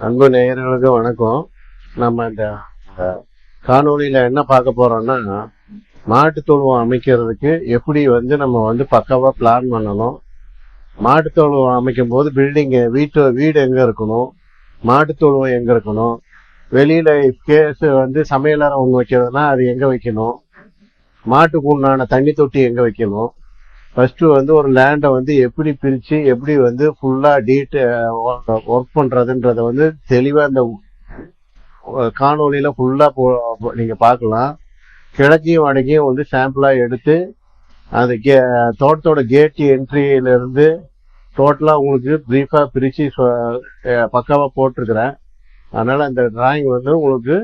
அன்பு நேயர்களுக்கு வணக்கம். நம்ம இந்த அஹ், என்ன பார்க்க போறோம்னா மாட்டு தொழுவம் அமைக்கிறதுக்கு எப்படி வந்து நம்ம வந்து பக்காவாக பிளான் பண்ணணும். மாட்டு தொழுவம் அமைக்கும் போது பில்டிங் வீட்டு வீடு எங்க இருக்கணும்? மாட்டு தொழுவம் எங்க இருக்கணும்? வெளியில கேஸ் வந்து சமையலறை ஒன்று வைக்கிறதுனா அது எங்க வைக்கணும்? மாட்டுக்கு உண்டான தண்ணி தொட்டி எங்க வைக்கணும்? ஃபர்ஸ்ட் வந்து ஒரு லேண்டை வந்து எப்படி பிரிச்சு எப்படி வந்து ஃபுல்லா டீட் ஒர்க் பண்றதுன்றத வந்து தெளிவா இந்த காணொலியில ஃபுல்லா நீங்க பார்க்கலாம். கிழக்கையும் வடக்கையும் வந்து சாம்பிளா எடுத்து அந்த கே தோட்டத்தோட கேட் என்ட்ரியில இருந்து டோட்டலா உங்களுக்கு பிரீஃபா பிரிச்சு சொ- பக்காவா போட்டிருக்கிறேன். அதனால அந்த டிராயிங் வந்து உங்களுக்கு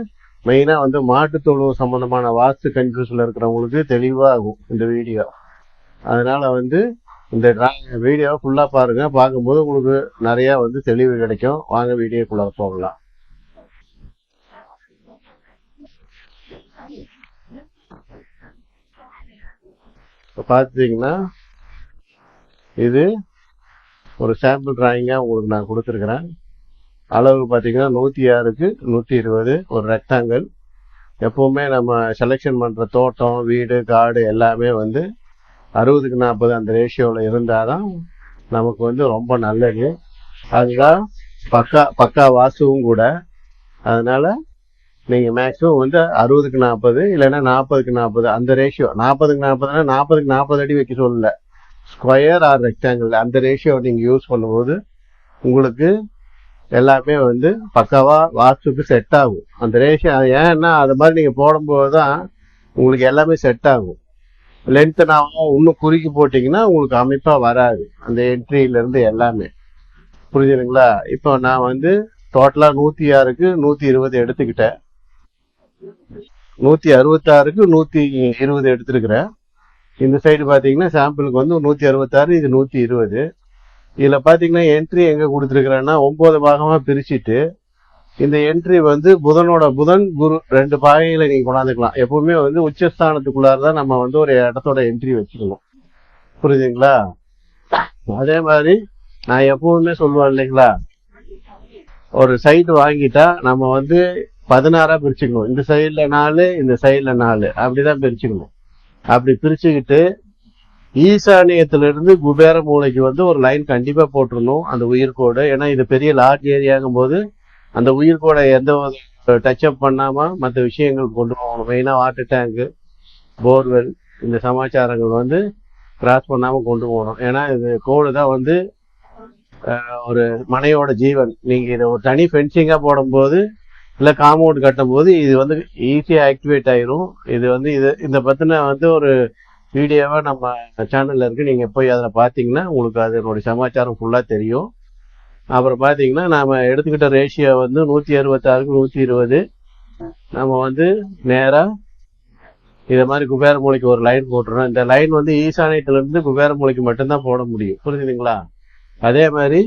மெயினா வந்து மாட்டுத்தொழு சம்பந்தமான வாஸ்து கன்ஃபியூஸ்ல இருக்கிறவங்களுக்கு தெளிவாகும் இந்த வீடியோ அதனால் வந்து இந்த வீடியோவை ஃபுல்லாக பாருங்கள் பார்க்கும்போது உங்களுக்கு நிறையா வந்து தெளிவு கிடைக்கும். வாங்க வீடியோக்குள்ள போகலாம். இப்போ பார்த்துட்டிங்கன்னா இது ஒரு சாம்பிள் டிராயிங்காக உங்களுக்கு நான் கொடுத்துருக்குறேன். அளவு பார்த்தீங்கன்னா நூற்றி ஆறுக்கு நூற்றி இருபது ஒரு ரெக்டாங்கிள் எப்போவுமே நம்ம செலெக்ஷன் பண்ணுற தோட்டம் வீடு காடு எல்லாமே வந்து அறுபதுக்கு நாற்பது அந்த ரேஷியோவில் இருந்தால் தான் நமக்கு வந்து ரொம்ப நல்லது. அதுதான் பக்கா பக்கா வாசுவும் கூட. அதனால் நீங்கள் மேக்ஸிமம் வந்து அறுபதுக்கு நாற்பது இல்லைன்னா நாற்பதுக்கு நாற்பது அந்த ரேஷியோ நாற்பதுக்கு நாற்பதுனா நாற்பதுக்கு நாற்பது அடி வைக்க சொல்லல. ஸ்கொயர் ஆர் ரெக்டாங்கிள் அந்த ரேஷியோ நீங்கள் யூஸ் பண்ணும்போது உங்களுக்கு எல்லாமே வந்து பக்காவாக வாஸ்துக்கு செட் ஆகும். அந்த ரேஷியோ ஏன்னா அது மாதிரி நீங்கள் போடும்போது தான் உங்களுக்கு எல்லாமே செட் ஆகும். லென்த்தனாகவும் நான் இன்னும் குறுக்கி போட்டிங்கன்னா உங்களுக்கு அமைப்பாக வராது. அந்த என்ட்ரியிலேருந்து எல்லாமே. புரிஞ்சுதுங்களா இப்போ நான் வந்து டோட்டலாக நூற்றி ஆறுக்கு நூற்றி இருபது எடுத்துக்கிட்டேன். நூற்றி அறுபத்தாறுக்கு நூற்றி இருபது எடுத்துருக்கிறேன். இந்த சைடு பார்த்தீங்கன்னா சாம்பிளுக்கு வந்து நூற்றி அறுபத்தாறு இது நூற்றி இருபது இதில் பார்த்தீங்கன்னா என்ட்ரி எங்கே கொடுத்துருக்குறேன்னா ஒம்பது பாகமாக பிரிச்சுட்டு இந்த என்ட்ரி வந்து புதனோட புதன் குரு ரெண்டு பாகையில நீங்க கொண்டாந்துக்கலாம். எப்பவுமே வந்து உச்சஸ்தானத்துக்குள்ளார தான் நம்ம வந்து ஒரு இடத்தோட என்ட்ரி வச்சுக்கணும். புரியுதுங்களா அதே மாதிரி நான் எப்பவுமே சொல்லுவேன் இல்லைங்களா? ஒரு சைட் வாங்கிட்டா நம்ம வந்து பதினாறா பிரிச்சுக்கணும். இந்த சைடில் நாலு இந்த சைடுல நாலு. அப்படிதான் பிரிச்சுக்கணும். அப்படி பிரிச்சுக்கிட்டு ஈசானியத்திலிருந்து குபேர மூலைக்கு வந்து ஒரு லைன் கண்டிப்பா போட்டுருணும் அந்த உயிர்கோடு ஏன்னா இது பெரிய லார்ஜ் ஏரியாங்கும் போது அந்த உயிர்கோடை எந்த டச் அப் பண்ணாம மற்ற விஷயங்கள் கொண்டு போகணும். மெயினாக வாட்டர் டேங்கு போர்வெல் இந்த சமாச்சாரங்கள் வந்து கிராஸ் பண்ணாம கொண்டு போகணும். ஏன்னா இது கோடு தான் வந்து ஒரு மனையோட ஜீவன். நீங்க இதை ஒரு தனி ஃபென்சிங்காக போடும்போது இல்லை காம்பவுண்ட் கட்டும் போது இது வந்து ஈஸியாக ஆக்டிவேட் ஆயிரும். இது வந்து இது இந்த பத்தின வந்து ஒரு வீடியோவாக நம்ம சேனல்ல இருக்கு. நீங்க போய் அதில் பார்த்தீங்கன்னா உங்களுக்கு அதனுடைய சமாச்சாரம் ஃபுல்லாக தெரியும். அப்புறம் பார்த்தீங்கன்னா நாம எடுத்துக்கிட்ட ரேஷியோ வந்து நூற்றி அறுபத்தாறுக்கு நூற்றி இருபது. நம்ம வந்து நேராக இதை மாதிரி குபேர மூலைக்கு ஒரு லைன் போட்டுறோம். இந்த லைன் வந்து ஈசானியத்துல இருந்து குபேர மூலைக்கு மட்டும்தான் போட முடியும். புரிஞ்சுதுங்களா? அதே மாதிரி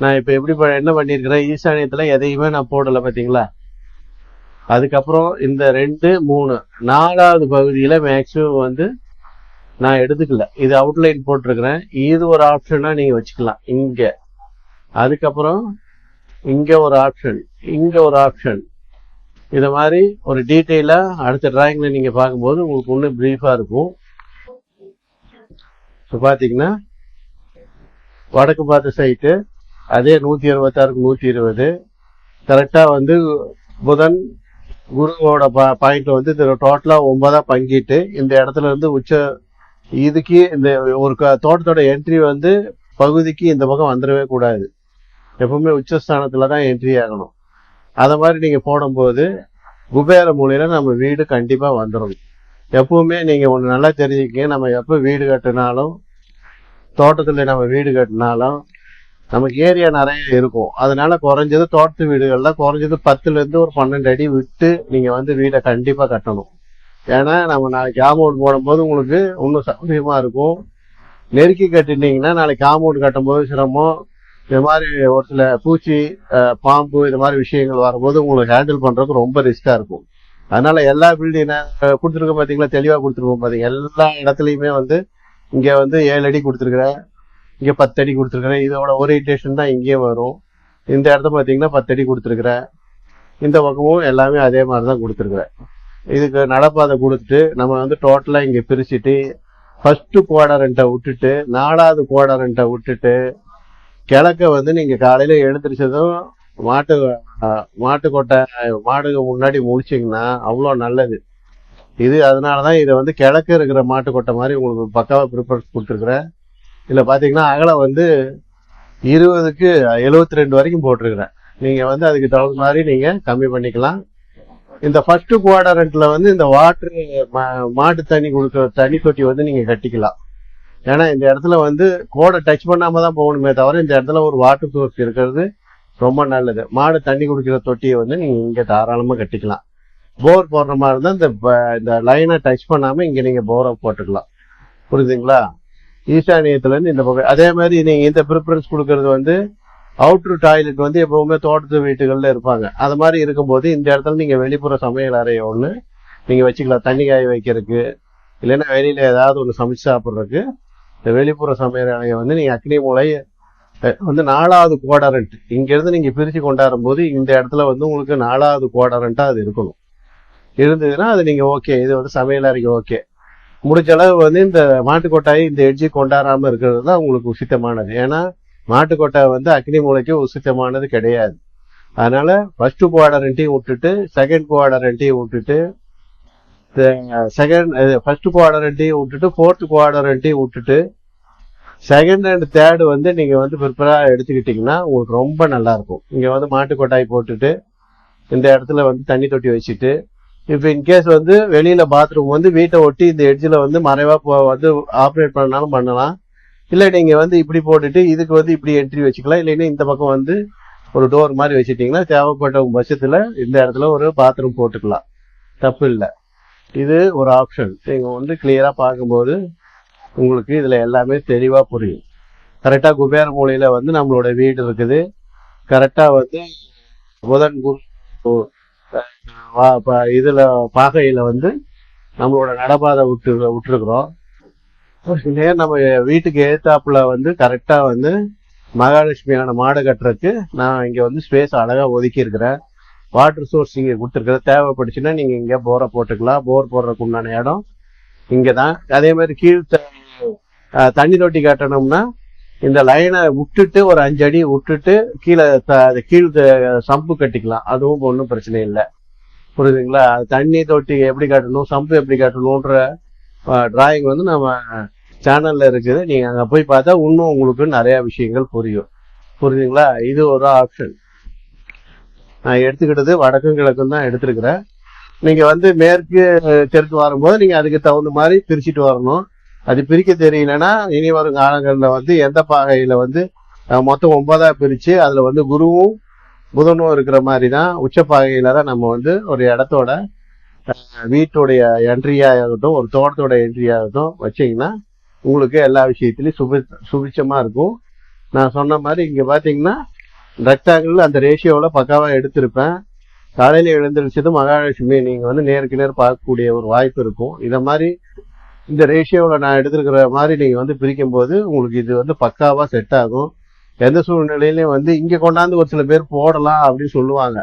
நான் இப்போ எப்படி என்ன பண்ணியிருக்கிறேன்? ஈசானியத்தில் எதையுமே நான் போடலை பார்த்தீங்களா அதுக்கப்புறம் இந்த ரெண்டு மூணு நாலாவது பகுதியில் மேக்ஸிமம் வந்து நான் எடுத்துக்கல. இது அவுட்லைன் போட்டிருக்கிறேன். இது ஒரு ஆப்ஷனாக நீங்கள் வச்சுக்கலாம். இங்கே. அதுக்கப்புறம் இங்க ஒரு ஆப்ஷன் இங்க ஒரு ஆப்ஷன் இதை மாதிரி ஒரு டீட்டெயிலா அடுத்த டிராயிங்ல நீங்க பார்க்கும்போது உங்களுக்கு இன்னும் பிரீஃபா இருக்கும். இப்போ பார்த்தீங்கன்னா வடக்கு பார்த்த சைட்டு அதே நூத்தி அறுபத்தாறுக்கு நூத்தி இருபது. கரெக்டா வந்து புதன் குருவோட பாயிண்ட் வந்து டோட்டலா ஒன்பதா பங்கிட்டு இந்த இடத்துல இருந்து உச்ச இதுக்கு இந்த ஒரு க- தோட்டத்தோட என்ட்ரி வந்து பகுதிக்கு இந்த பக்கம் வந்துடவே கூடாது. எப்பவுமே உச்சஸ்தானத்துல தான் என்ட்ரி ஆகணும். அதை மாதிரி நீங்க போடும்போது குபேர மூலையில நம்ம வீடு கண்டிப்பா வந்துடும் எப்பவுமே நீங்க ஒண்ணு நல்லா தெரிஞ்சுக்கங்க நம்ம எப்ப வீடு கட்டினாலும் தோட்டத்துல நம்ம வீடு கட்டினாலும் நமக்கு ஏரியா நிறைய இருக்கும். அதனால குறைஞ்சது தோட்டத்து வீடுகள்ல குறைஞ்சது பத்துல இருந்து ஒரு பன்னெண்டு அடி விட்டு நீங்க வந்து வீடை கண்டிப்பா கட்டணும். ஏன்னா நம்ம நாளைக்கு காம்பவுண்ட் போடும்போது உங்களுக்கு இன்னும் சௌகரியமா இருக்கும். நெருக்கி கட்டினீங்கன்னா நாளைக்கு காம்பவுண்ட் கட்டும்போது சிரமம். இது மாதிரி ஒரு சில பூச்சி பாம்பு இது மாதிரி விஷயங்கள் வரும்போது உங்களுக்கு ஹேண்டில் பண்றதுக்கு ரொம்ப ரிஸ்கா இருக்கும். அதனால எல்லா பில்டிங் கொடுத்துருக்க பாத்தீங்களா? தெளிவா கொடுத்துருக்கோம் பாத்தீங்க எல்லா இடத்துலயுமே வந்து இங்க வந்து ஏழு அடி கொடுத்துருக்குறேன். இங்க பத்து அடி கொடுத்துருக்குறேன். இதோட ஓரியன்டேஷன் தான் இங்கேயும் வரும். இந்த இடத்த பார்த்தீங்கன்னா பத்தடி கொடுத்துருக்குறேன். இந்த பக்கமும் எல்லாமே அதே மாதிரி தான் கொடுத்துருக்குறேன். இதுக்கு நடப்பாதை கொடுத்துட்டு நம்ம வந்து டோட்டலாக இங்கே பிரிச்சுட்டு ஃபர்ஸ்ட் குவாடரண்ட்டை விட்டுட்டு நாலாவது குவாடரண்ட்டை விட்டுட்டு கிழக்க வந்து நீங்க காலையில எழுந்திரிச்சதும் மாட்டு மாட்டுக்கொட்டை மாட்டு கொட்டை மாடுக்கு முன்னாடி முடிச்சிங்கன்னா அவ்வளோ நல்லது. இது அதனாலதான் இதை வந்து கிழக்கு இருக்கிற மாட்டு கொட்டை மாதிரி உங்களுக்கு பக்காவா ப்ரிப்பரன்ஸ் கொடுத்துருக்குறேன். இதுல பாத்தீங்கன்னா அகலம் வந்து இருபதுக்கு எழுபத்தி ரெண்டு வரைக்கும் போட்டிருக்கிறேன். நீங்க வந்து அதுக்கு தகுந்த மாதிரி நீங்க கம்மி பண்ணிக்கலாம். இந்த ஃபர்ஸ்ட் குவாடரண்ட்ல வந்து இந்த வாட்டர் மாட்டு தண்ணி கொடுக்குற தண்ணி தொட்டி வந்து நீங்க கட்டிக்கலாம். ஏன்னா இந்த இடத்துல வந்து கோடை டச் பண்ணாம தான் போகணுமே தவிர இந்த இடத்துல ஒரு வாட்டர் சோர்ஸ் இருக்கிறது ரொம்ப நல்லது. மாடு தண்ணி குடிக்கிற தொட்டியை வந்து நீங்க இங்க தாராளமா கட்டிக்கலாம். போர் போடுற மாதிரி இருந்தால் இந்த ப- இந்த லைனை டச் பண்ணாம இங்க நீங்க போரை போட்டுக்கலாம். புரியுதுங்களா? ஈசானியத்துல இருந்து இந்த பக்கம் அதே மாதிரி நீங்க இந்த ப்ரிஃபரன்ஸ் கொடுக்கறது வந்து அவுட்ரு டாய்லெட் வந்து எப்பவுமே தோட்டத்து வீட்டுகள்ல இருப்பாங்க. அது மாதிரி இருக்கும்போது இந்த இடத்துல நீங்க வெளிப்புற சமையல் அறைய ஒன்று நீங்க வச்சுக்கலாம். தண்ணி காய வைக்கிறதுக்கு இல்லைன்னா வெளியில ஏதாவது ஒன்று சமைச்சு சாப்பிட்றதுக்கு இந்த வெளிப்புற சமையல் அறையை வந்து நீங்கள் அக்னி மூலை வந்து நாலாவது குவாடரண்ட் இங்கேருந்து நீங்கள் பிரித்து கொண்டாடும் போது இந்த இடத்துல வந்து உங்களுக்கு நாலாவது குவாடரண்ட்டாக அது இருக்கணும். இருந்ததுன்னா அது நீங்கள் ஓகே இது வந்து சமையல் அறைக்கு ஓகே முடிஞ்ச அளவு வந்து இந்த மாட்டுக்கொட்டாயை இந்த எட்ஜி கொண்டாடாமல் இருக்கிறது தான் உங்களுக்கு உசித்தமானது. ஏன்னா மாட்டுக்கொட்டை வந்து அக்னி மூளைக்கு உசித்தமானது கிடையாது. அதனால ஃபர்ஸ்ட் குவாடரண்ட்டையும் விட்டுட்டு செகண்ட் குவாடரண்ட்டையும் விட்டுட்டு செகண்ட் ஃபர்ஸ்ட் குவாடரண்ட்டையும் விட்டுட்டு ஃபோர்த் குவாடரண்ட்டையும் விட்டுட்டு செகண்ட் அண்ட் தேர்டு வந்து நீங்கள் வந்து ப்ரிப்பராக எடுத்துக்கிட்டிங்கன்னா உங்களுக்கு ரொம்ப நல்லாயிருக்கும் இங்கே வந்து மாட்டு கொட்டாய் போட்டுட்டு இந்த இடத்துல வந்து தண்ணி தொட்டி வச்சுட்டு இப்போ இன்கேஸ் வந்து வெளியில் பாத்ரூம் வந்து வீட்டை ஒட்டி இந்த எட்ஜில் வந்து மறைவாக வந்து ஆப்ரேட் பண்ணாலும் பண்ணலாம். இல்லை நீங்கள் வந்து இப்படி போட்டுட்டு இதுக்கு வந்து இப்படி என்ட்ரி வச்சுக்கலாம். இல்லைன்னா இந்த பக்கம் வந்து ஒரு டோர் மாதிரி வச்சுட்டிங்கன்னா தேவைப்பட்ட பட்சத்தில் இந்த இடத்துல ஒரு பாத்ரூம் போட்டுக்கலாம். தப்பு இல்லை. இது ஒரு ஆப்ஷன் நீங்கள் வந்து கிளியராக பார்க்கும்போது உங்களுக்கு இதில் எல்லாமே தெளிவாக புரியும். கரெக்டாக குபேர மூலையில் வந்து நம்மளோட வீடு இருக்குது. கரெக்டாக வந்து புதன் குரு இதில் பாகையில் வந்து நம்மளோட நடபாதை விட்டு விட்டுருக்குறோம் நேர் நம்ம வீட்டுக்கு ஏத்தாப்புல வந்து கரெக்டாக வந்து மகாலட்சுமியான மாடு கட்டுறதுக்கு நான் இங்கே வந்து ஸ்பேஸ் அழகாக ஒதுக்கியிருக்கிறேன். வாட்டர் சோர்ஸ் இங்கே கொடுத்துருக்குறது தேவைப்பட்டுச்சுன்னா நீங்கள் இங்கே போரை போட்டுக்கலாம். போர் போடுறதுக்கு உண்டான இடம் இங்கே தான் அதே மாதிரி கீழ் த- தண்ணி தொட்டி கட்டணும்னா இந்த லைனை விட்டுட்டு ஒரு அஞ்சு அடி விட்டுட்டு கீழே த- அது கீழ் சம்பு கட்டிக்கலாம். அதுவும் ஒன்றும் பிரச்சனை இல்லை. புரியுதுங்களா? தண்ணி தொட்டி எப்படி கட்டணும் சம்பு எப்படி கட்டணுன்ற டிராயிங் வந்து நம்ம சேனல்ல இருக்குது. நீங்கள் அங்கே போய் பார்த்தா இன்னும் உங்களுக்கு நிறைய விஷயங்கள் புரியும். புரியுதுங்களா? இது ஒரு ஆப்ஷன் நான் எடுத்துக்கிட்டது வடக்கும் கிழக்கும் தான் எடுத்திருக்கிறேன். நீங்கள் வந்து மேற்கு தெற்கு வரும்போது நீங்கள் அதுக்கு தகுந்த மாதிரி பிரிச்சுட்டு வரணும். அது பிரிக்க தெரியலன்னா இனி வரும் காலங்களில் வந்து எந்த பாகையில் வந்து மொத்தம் ஒன்பதாக பிரித்து அதில் வந்து குருவும் புதனும் இருக்கிற மாதிரி தான் உச்சப்பாகையில தான் நம்ம வந்து ஒரு இடத்தோட வீட்டுடைய என்ட்ரியாகட்டும் ஒரு தோட்டத்தோட என்ட்ரியாகட்டும் வச்சிங்கன்னா வச்சீங்கன்னா உங்களுக்கு எல்லா விஷயத்துலையும் சுபி சுபிச்சமாக இருக்கும். நான் சொன்ன மாதிரி இங்கே பார்த்தீங்கன்னா ரெக்டாங்கிள் அந்த ரேஷியோவில் பக்காவாக எடுத்திருப்பேன். காலையில் எழுந்திரிச்சது மகாலட்சுமி நீங்கள் வந்து நேருக்கு நேர் பார்க்கக்கூடிய ஒரு வாய்ப்பு இருக்கும். இதை மாதிரி இந்த ரேஷியோவில் நான் எடுத்திருக்கிற மாதிரி நீங்கள் வந்து பிரிக்கும் போது உங்களுக்கு இது வந்து பக்காவாக செட் ஆகும். எந்த சூழ்நிலையிலையும் வந்து இங்கே கொண்டாந்து ஒரு சில பேர் போடலாம் அப்படின்னு சொல்லுவாங்க.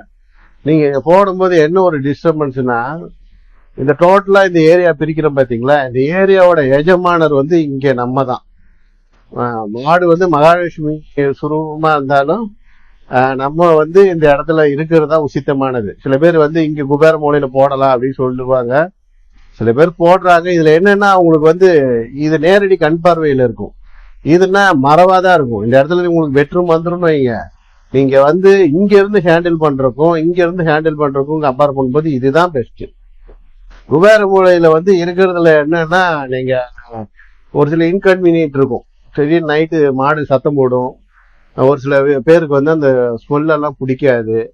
நீங்கள் போடும்போது என்ன ஒரு டிஸ்டர்பன்ஸ்னா இந்த டோட்டலாக இந்த ஏரியா பிரிக்கிறோம் பார்த்தீங்களா இந்த ஏரியாவோட எஜமானர் வந்து இங்கே நம்ம தான் மாடு வந்து மகாலட்சுமி சுரூபமாக இருந்தாலும் நம்ம வந்து இந்த இடத்துல இருக்கிறது தான் உசித்தமானது. சில பேர் வந்து இங்க குபேர மூலையில போடலாம் அப்படின்னு சொல்லுவாங்க. சில பேர் போடுறாங்க. இதுல என்னன்னா அவங்களுக்கு வந்து இது நேரடி கண் பார்வையில இருக்கும். இதுன்னா மரவாதான் இருக்கும். இந்த இடத்துல உங்களுக்கு பெட்ரூம் வந்துடும் வைங்க. நீங்க வந்து இங்க இருந்து ஹேண்டில் பண்றக்கும் இங்க இருந்து ஹேண்டில் பண்றக்கும் கம்பேர் பண்ணும்போது இதுதான் பெஸ்ட் குபேர மூலையில வந்து இருக்கிறதுல என்னன்னா நீங்க ஒரு சில இன்கன்வீனியன்ட் இருக்கும். சரி நைட்டு மாடு சத்தம் போடும். ஒரு சில பேருக்கு வந்து அந்த ஸ்மெல்லாம் பிடிக்காது.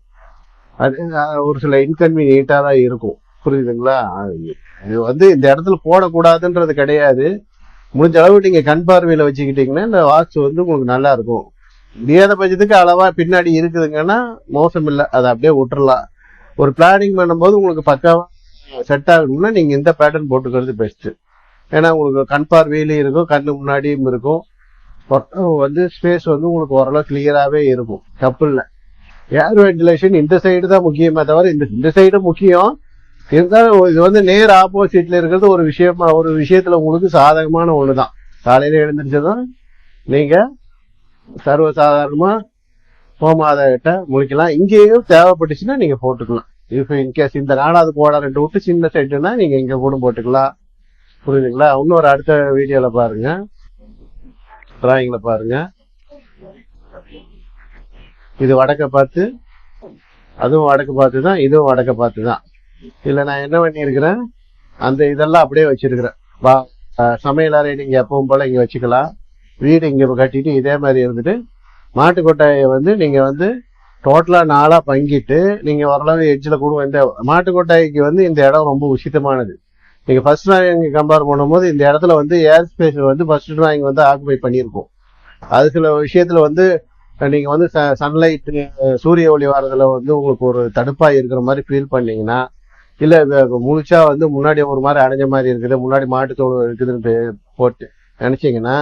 அது ஒரு சில இன்கன்வீனியன்ட்டா தான் இருக்கும். புரியுதுங்களா? அது- இது வந்து இந்த இடத்துல போடக்கூடாதுன்றது கிடையாது. முடிஞ்ச அளவு நீங்கள் கண் பார்வையில் வச்சுக்கிட்டீங்கன்னா இந்த வாட்ச் வந்து உங்களுக்கு நல்லா இருக்கும். முடியாத பட்சத்துக்கு அளவாக பின்னாடி இருக்குதுங்கன்னா மோசம் இல்லை அதை அப்படியே விட்டுறலாம். ஒரு பிளானிங் பண்ணும்போது உங்களுக்கு பக்காவாக செட் ஆகணும்னா நீங்கள் இந்த பேட்டர்ன் போட்டுக்கிறது பெஸ்ட்டு ஏன்னா உங்களுக்கு கண் பார்வையிலையும் இருக்கும் கண்ணு முன்னாடியும் இருக்கும். வந்து ஸ்பேஸ் வந்து உங்களுக்கு ஓரளவு கிளியராகவே இருக்கும். கப்பலில் ஏர் வென்டிலேஷன் இந்த சைடு தான் முக்கியமே தவிர இந்த இந்த சைடு முக்கியம். இருந்தாலும் இது வந்து நேர் ஆப்போசிட்ல இருக்கிறது ஒரு விஷயமா ஒரு விஷயத்துல உங்களுக்கு சாதகமான ஒன்று தான் காலையில எழுந்திரிச்சதும் நீங்க சர்வசாதாரணமா போமாத கிட்ட முழிக்கலாம். இங்கேயும் தேவைப்பட்டுச்சுன்னா நீங்க போட்டுக்கலாம். இப்போ இன்கேஸ் இந்த நாலாவது கோடை ரெண்டு விட்டு சின்ன சைடுனா நீங்க இங்க கூட போட்டுக்கலாம். புரியுதுங்களா? இன்னொரு அடுத்த வீடியோல பாருங்க. டிராயிங்ல பாருங்க. இது வடக்க பார்த்து அதுவும் வடக்கு பார்த்து தான் இதுவும் வடக்க பார்த்து தான். இதுல நான் என்ன பண்ணியிருக்கிறேன்? அந்த இதெல்லாம் அப்படியே வச்சிருக்கிறேன். வா சமையல் அறை நீங்க எப்பவும் போல இங்க வச்சுக்கலாம். வீடு இங்க கட்டிட்டு இதே மாதிரி இருந்துட்டு மாட்டு கொட்டாயை வந்து நீங்க வந்து டோட்டலா நாளா பங்கிட்டு நீங்க ஓரளவு எட்ஜில் கூட இந்த மாட்டு கொட்டாய்க்கு வந்து இந்த இடம் ரொம்ப உசித்தமானது. நீங்க ஃபர்ஸ்ட் டிராயிங் கம்பேர் பண்ணும்போது இந்த இடத்துல வந்து ஏர் ஸ்பேஸ் வந்து ஃபர்ஸ்ட் டிராயிங் வந்து ஆக்குபை பண்ணியிருக்கும். அது சில விஷயத்துல வந்து நீங்கள் நீங்க வந்து சன்லைட் சூரிய ஒளி வரதுல வந்து உங்களுக்கு ஒரு தடுப்பா இருக்கிற மாதிரி ஃபீல் பண்ணீங்கன்னா இல்ல முழுச்சா முழிச்சா வந்து முன்னாடி ஒரு மாதிரி அடைஞ்ச மாதிரி இருக்குது முன்னாடி மாட்டுத்தோடு இருக்குதுன்னு போட்டு நினைச்சீங்கன்னா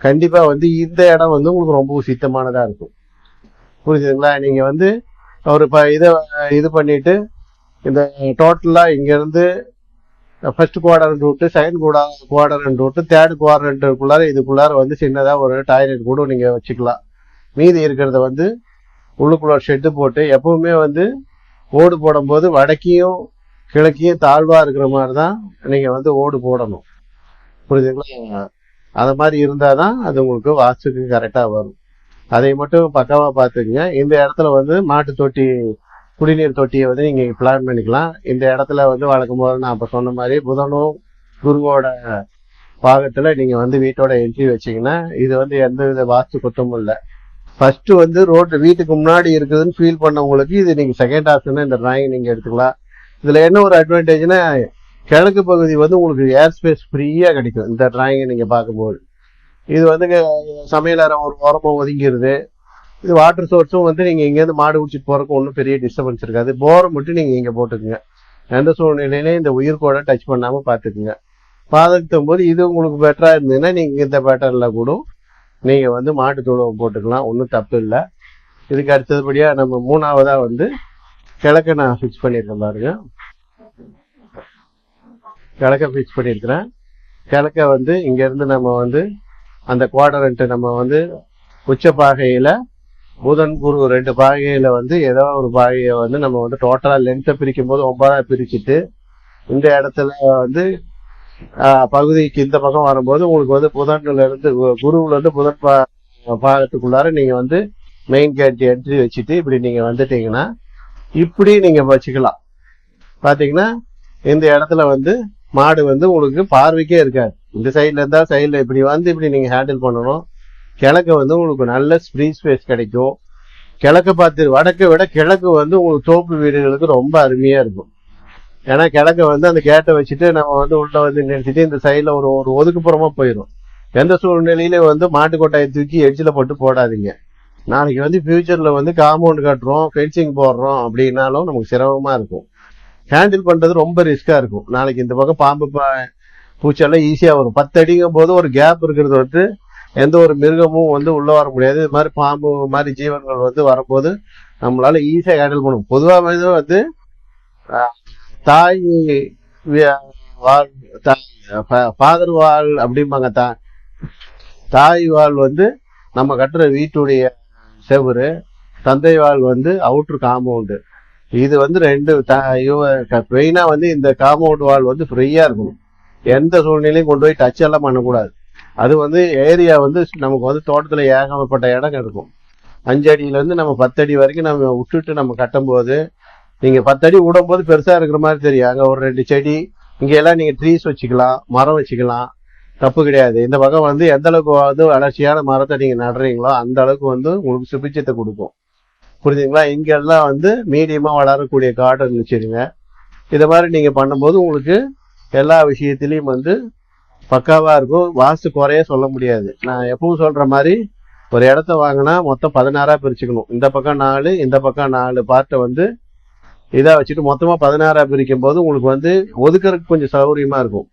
கண்டிப்பா வந்து இந்த இடம் வந்து உங்களுக்கு ரொம்ப சித்தமானதாக இருக்கும். புரிஞ்சுதுங்களா? நீங்க வந்து ஒரு இப்போ இதை இது பண்ணிட்டு இந்த டோட்டலா இங்க இருந்து ஃபர்ஸ்ட் குவார்டர்னு விட்டு செகண்ட் கூட குவார்டர்னு விட்டு தேர்ட் குவாட்ரண்ட்டுக்குள்ளார இதுக்குள்ளார வந்து சின்னதாக ஒரு டாய்லெட் கூட நீங்கள் வச்சுக்கலாம். மீதி இருக்கிறத வந்து உள்ளுக்குள்ள ஷெட்டு போட்டு எப்பவுமே வந்து ஓடு போடும்போது வடக்கையும் கிழக்கையும் தாழ்வாக இருக்கிற மாதிரி தான் நீங்கள் வந்து ஓடு போடணும். புரியுதுங்களா? அது மாதிரி இருந்தால் தான் அது உங்களுக்கு வாஸ்துக்கு கரெக்டாக வரும். அதை மட்டும் பக்கமாக பார்த்துக்குங்க. இந்த இடத்துல வந்து மாட்டு தொட்டி குடிநீர் தொட்டியை வந்து நீங்க பிளான் பண்ணிக்கலாம். இந்த இடத்துல வந்து வழக்கம் போது நான் இப்ப சொன்ன மாதிரி புதனும் குருவோட பாகத்துல நீங்க வந்து வீட்டோட என்ட்ரி வச்சீங்கன்னா இது வந்து எந்த வித வாஸ்து குத்தமும் இல்லை. ஃபர்ஸ்ட் வந்து ரோட்டு வீட்டுக்கு முன்னாடி இருக்குதுன்னு ஃபீல் பண்ணவங்களுக்கு இது நீங்க செகண்ட் ஆப்ஷன் இந்த டிராயிங் நீங்க எடுத்துக்கலாம். இதுல என்ன ஒரு அட்வான்டேஜ்னா கிழக்கு பகுதி வந்து உங்களுக்கு ஏர் ஸ்பேஸ் ஃப்ரீயா கிடைக்கும். இந்த டிராயிங்கை நீங்க பார்க்கும்போது. இது வந்து சமையல் ஒரு ஓரமாக ஒதுங்கிருது. இது வாட்டர் சோர்ஸும் வந்து நீங்கள் இங்கேருந்து மாடு குடிச்சிட்டு போகிறக்கு ஒன்றும் பெரிய டிஸ்டர்பன்ஸ் இருக்காது. போரை மட்டும் நீங்கள் இங்கே போட்டுக்குங்க. எந்த சூழ்நிலையிலையும் இந்த உயிர்கோடை டச் பண்ணாமல் பார்த்துக்குங்க பார்த்துக்கும் போது இது உங்களுக்கு பெட்டராக இருந்ததுன்னா நீங்கள் இந்த பேட்டர்னில் கூட நீங்கள் வந்து மாட்டு தூளம் போட்டுக்கலாம். ஒன்றும் தப்பு இல்லை. இதுக்கு அடுத்ததுபடியாக நம்ம மூணாவதாக வந்து கிழக்க நான் ஃபிக்ஸ் பண்ணியிருக்கேன் பாருங்க. கிழக்க ஃபிக்ஸ் பண்ணியிருக்கிறேன். கிழக்க வந்து இங்கேருந்து நம்ம வந்து அந்த குவாடரண்ட்டை நம்ம வந்து உச்ச பாகையில் புதன் குரு ரெண்டு பாகையில வந்து ஏதோ ஒரு பாகையை வந்து நம்ம வந்து டோட்டலா லென்த்தை பிரிக்கும் போது ஒன்பதா பிரிச்சுட்டு இந்த இடத்துல வந்து பகுதிக்கு இந்த பக்கம் வரும்போது உங்களுக்கு வந்து புதன்ல இருந்து கு- குருவுல இருந்து புதன் பா- பாகத்துக்குள்ளார நீங்க வந்து மெயின் கேட் என்ட்ரி வச்சுட்டு இப்படி நீங்க வந்துட்டீங்கன்னா இப்படி நீங்க வச்சுக்கலாம். பாத்தீங்கன்னா இந்த இடத்துல வந்து மாடு வந்து உங்களுக்கு பார்வைக்கே இருக்காது. இந்த சைட்ல இருந்தா சைட்ல இப்படி வந்து இப்படி நீங்க ஹேண்டில் பண்ணணும். கிழக்கு வந்து உங்களுக்கு நல்ல ஃப்ரீ ஸ்பேஸ் கிடைக்கும். கிழக்கு பார்த்து வடக்கை விட கிழக்கு வந்து உங்களுக்கு தோப்பு வீடுகளுக்கு ரொம்ப அருமையாக இருக்கும். ஏன்னா கிழக்க வந்து அந்த கேட்டை வச்சுட்டு நம்ம வந்து உள்ள வந்து நிறுத்திட்டு இந்த சைடில் ஒரு ஒரு ஒதுக்குப்புறமா போயிடும் எந்த சூழ்நிலையிலும் வந்து மாட்டு கொட்டாயை தூக்கி எட்ஜில் போட்டு போடாதீங்க. நாளைக்கு வந்து ஃபியூச்சரில் வந்து காம்பவுண்ட் கட்டுறோம் ஃபென்சிங் போடுறோம் அப்படின்னாலும் நமக்கு சிரமமாக இருக்கும். ஹேண்டில் பண்ணுறது ரொம்ப ரிஸ்க்காக இருக்கும். நாளைக்கு இந்த பக்கம் பாம்பு பா- பூச்செல்லாம் ஈஸியாக வரும். பத்து அடிங்கும் போது ஒரு கேப் இருக்கிறது வந்து எந்த ஒரு மிருகமும் வந்து உள்ள வர முடியாது. இது மாதிரி பாம்பு மாதிரி ஜீவன்கள் வந்து வரும்போது நம்மளால ஈஸியா ஹேண்டில் பண்ணும் பொதுவாக வந்து தாய் வாழ் ஃபாதர் வாழ் அப்படிம்பாங்க. தா தாய் வாழ் வந்து நம்ம கட்டுற வீட்டுடைய செவுரு தந்தை வாழ் வந்து அவுட்ரு காம்பவுண்டு இது வந்து ரெண்டு மெயினாக வந்து இந்த காம்பவுண்ட் வால் வந்து ஃப்ரீயாக இருக்கணும். எந்த சூழ்நிலையும் கொண்டு போய் டச் எல்லாம் பண்ணக்கூடாது. அது வந்து ஏரியா வந்து நமக்கு வந்து தோட்டத்தில் ஏகப்பட்ட இடம் இருக்கும் அஞ்சு அடியிலேருந்து நம்ம பத்தடி வரைக்கும் நம்ம விட்டுட்டு நம்ம கட்டும்போது நீங்கள் பத்து அடி விடும்போது பெருசாக இருக்கிற மாதிரி தெரியும். அங்கே ஒரு ரெண்டு செடி இங்கெல்லாம் நீங்கள் ட்ரீஸ் வச்சுக்கலாம் மரம் வச்சுக்கலாம். தப்பு கிடையாது. இந்த பக்கம் வந்து எந்த அளவுக்கு வந்து வளர்ச்சியான மரத்தை நீங்கள் நடுறீங்களோ அந்த அளவுக்கு வந்து உங்களுக்கு சுபிச்சத்தை கொடுக்கும். புரிஞ்சுங்களா இங்கெல்லாம் வந்து மீடியமாக வளரக்கூடிய கார்டன் வச்சிருங்க இதை மாதிரி நீங்கள் பண்ணும்போது உங்களுக்கு எல்லா விஷயத்திலயும் வந்து பக்காவாக இருக்கும். வாஸ்து குறைய சொல்ல முடியாது. நான் எப்பவும் சொல்கிற மாதிரி ஒரு இடத்த வாங்கினா மொத்தம் பதினாறாக பிரிச்சுக்கணும். இந்த பக்கம் நாலு இந்த பக்கம் நாலு பார்ட்டை வந்து இதாக வச்சுட்டு மொத்தமாக பதினாறாக பிரிக்கும் போது உங்களுக்கு வந்து ஒதுக்கிறதுக்கு கொஞ்சம் சௌகரியமாக இருக்கும்.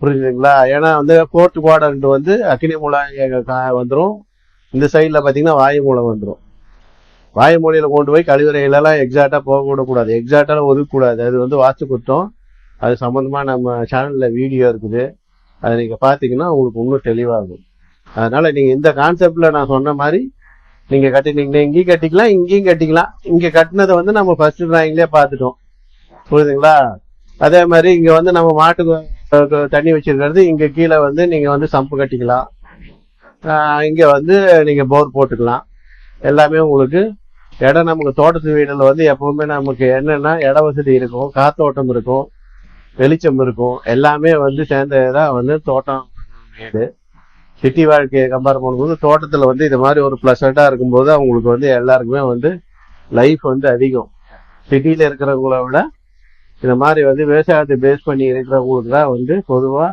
புரிஞ்சுதுங்களா ஏன்னா வந்து கோர்ட் குவாடன்ட் வந்து அக்னி மூலம் வந்துடும் இந்த சைடில் பார்த்தீங்கன்னா வாயு மூலம் வந்துடும் வாய்மொழியில கொண்டு போய் கழிவுறையிலலாம் எக்ஸாக்டாக போக விடக்கூடாது. ஒதுக்கக்கூடாது. அது வந்து வாஸ்து குற்றம். அது சம்மந்தமாக நம்ம சேனலில் வீடியோ இருக்குது. அதை நீங்கள் பார்த்தீங்கன்னா உங்களுக்கு இன்னும் தெளிவாகும் அதனால் நீங்கள் இந்த கான்செப்டில் நான் சொன்ன மாதிரி நீங்கள் கட்டினீங்கன்னா இங்கேயும் கட்டிக்கலாம் இங்கேயும் கட்டிக்கலாம். இங்கே கட்டினதை வந்து நம்ம ஃபர்ஸ்ட் ட்ராயிங்லேயே பார்த்துட்டோம். புரியுதுங்களா? அதே மாதிரி இங்கே வந்து நம்ம மாட்டுக்கு தண்ணி வச்சிருக்கிறது இங்கே கீழே வந்து நீங்கள் வந்து சம்பு கட்டிக்கலாம். இங்கே வந்து நீங்கள் போர் போட்டுக்கலாம். எல்லாமே உங்களுக்கு இடம் நமக்கு தோட்டத்து வீடில் வந்து எப்பவுமே நமக்கு என்னென்னா இட வசதி இருக்கும் காத்தோட்டம் இருக்கும். வெளிச்சம் இருக்கும். எல்லாமே வந்து சேர்ந்ததான் வந்து தோட்டம். வீடு சிட்டி வாழ்க்கையை கம்பேர் பண்ணும்போது தோட்டத்தில் வந்து இது மாதிரி ஒரு பிளசண்டா இருக்கும்போது அவங்களுக்கு வந்து எல்லாருக்குமே வந்து லைஃப் வந்து அதிகம். சிட்டியில் இருக்கிறவங்கள விட இந்த மாதிரி வந்து விவசாயத்தை பேஸ் பண்ணி இருக்கிறவங்களுக்கு தான் வந்து பொதுவாக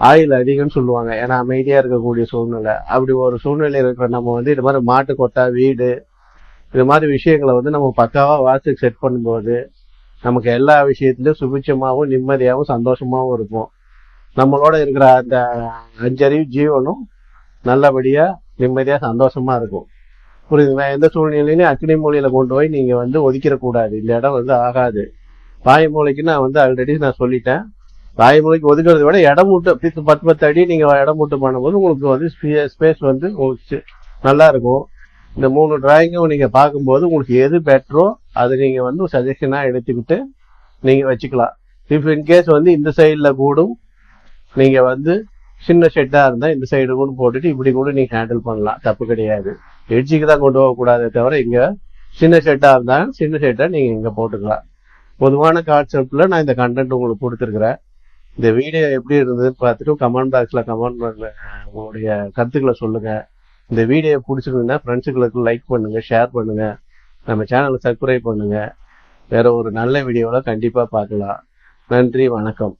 ஆயில் அதிகம்னு சொல்லுவாங்க. ஏன்னா அமைதியாக இருக்கக்கூடிய சூழ்நிலை. அப்படி ஒரு சூழ்நிலை இருக்கிற நம்ம வந்து இது மாதிரி மாட்டு கொட்டா வீடு இது மாதிரி விஷயங்களை வந்து நம்ம பக்காவாக வாஸ்துக்கு செட் பண்ணும்போது நமக்கு எல்லா விஷயத்துலையும் சுபிட்சமாகவும் நிம்மதியாகவும் சந்தோஷமாகவும் இருக்கும். நம்மளோட இருக்கிற அந்த அஞ்சறிவு ஜீவனும் நல்லபடியாக நிம்மதியாக சந்தோஷமா இருக்கும். புரியுதுங்களா எந்த சூழ்நிலையிலையும் அக்னி மூலையில் கொண்டு போய் நீங்கள் வந்து ஒதுக்கிடக்கூடாது. இந்த இடம் வந்து ஆகாது. வாய் நான் வந்து ஆல்ரெடி நான் சொல்லிட்டேன். வாய் ஒதுக்கிறத விட இடம் மூட்டு பத்து பத்து அடி நீங்கள் இடம் மூட்டு பண்ணும்போது உங்களுக்கு வந்து ஸ்பேஸ் வந்து உங்களுக்கு நல்லா இருக்கும். இந்த மூணு டிராயிங்கும் நீங்கள் பார்க்கும்போது உங்களுக்கு எது பெட்டரோ அது நீங்கள் வந்து சஜஷனாக எடுத்துக்கிட்டு நீங்கள் வச்சுக்கலாம். இஃப் இன்கேஸ் வந்து இந்த சைடில் கூடும் நீங்கள் வந்து சின்ன ஷெட்டாக இருந்தால் இந்த சைடு கூட போட்டுட்டு இப்படி கூட நீங்கள் ஹேண்டில் பண்ணலாம். தப்பு கிடையாது. எட்ஜிக்கு தான் கொண்டு போகக்கூடாதே தவிர இங்கே சின்ன ஷெட்டாக இருந்தால் சின்ன ஷெட்டாக நீங்கள் இங்கே போட்டுக்கலாம். பொதுவான கான்செப்டில் நான் இந்த கண்டென்ட் உங்களுக்கு கொடுத்துருக்குறேன். இந்த வீடியோ எப்படி இருந்ததுன்னு பார்த்துட்டு கமெண்ட் பாக்ஸில் கமெண்ட் உங்களுடைய கருத்துக்களை சொல்லுங்கள் இந்த வீடியோ பிடிச்சிருந்தா ஃப்ரெண்ட்ஸுகளுக்கு லைக் பண்ணுங்க ஷேர் பண்ணுங்க. நம்ம சேனலை சப்ஸ்கிரைப் பண்ணுங்க. வேற ஒரு நல்ல வீடியோவில் கண்டிப்பாக பார்க்கலாம். நன்றி வணக்கம்.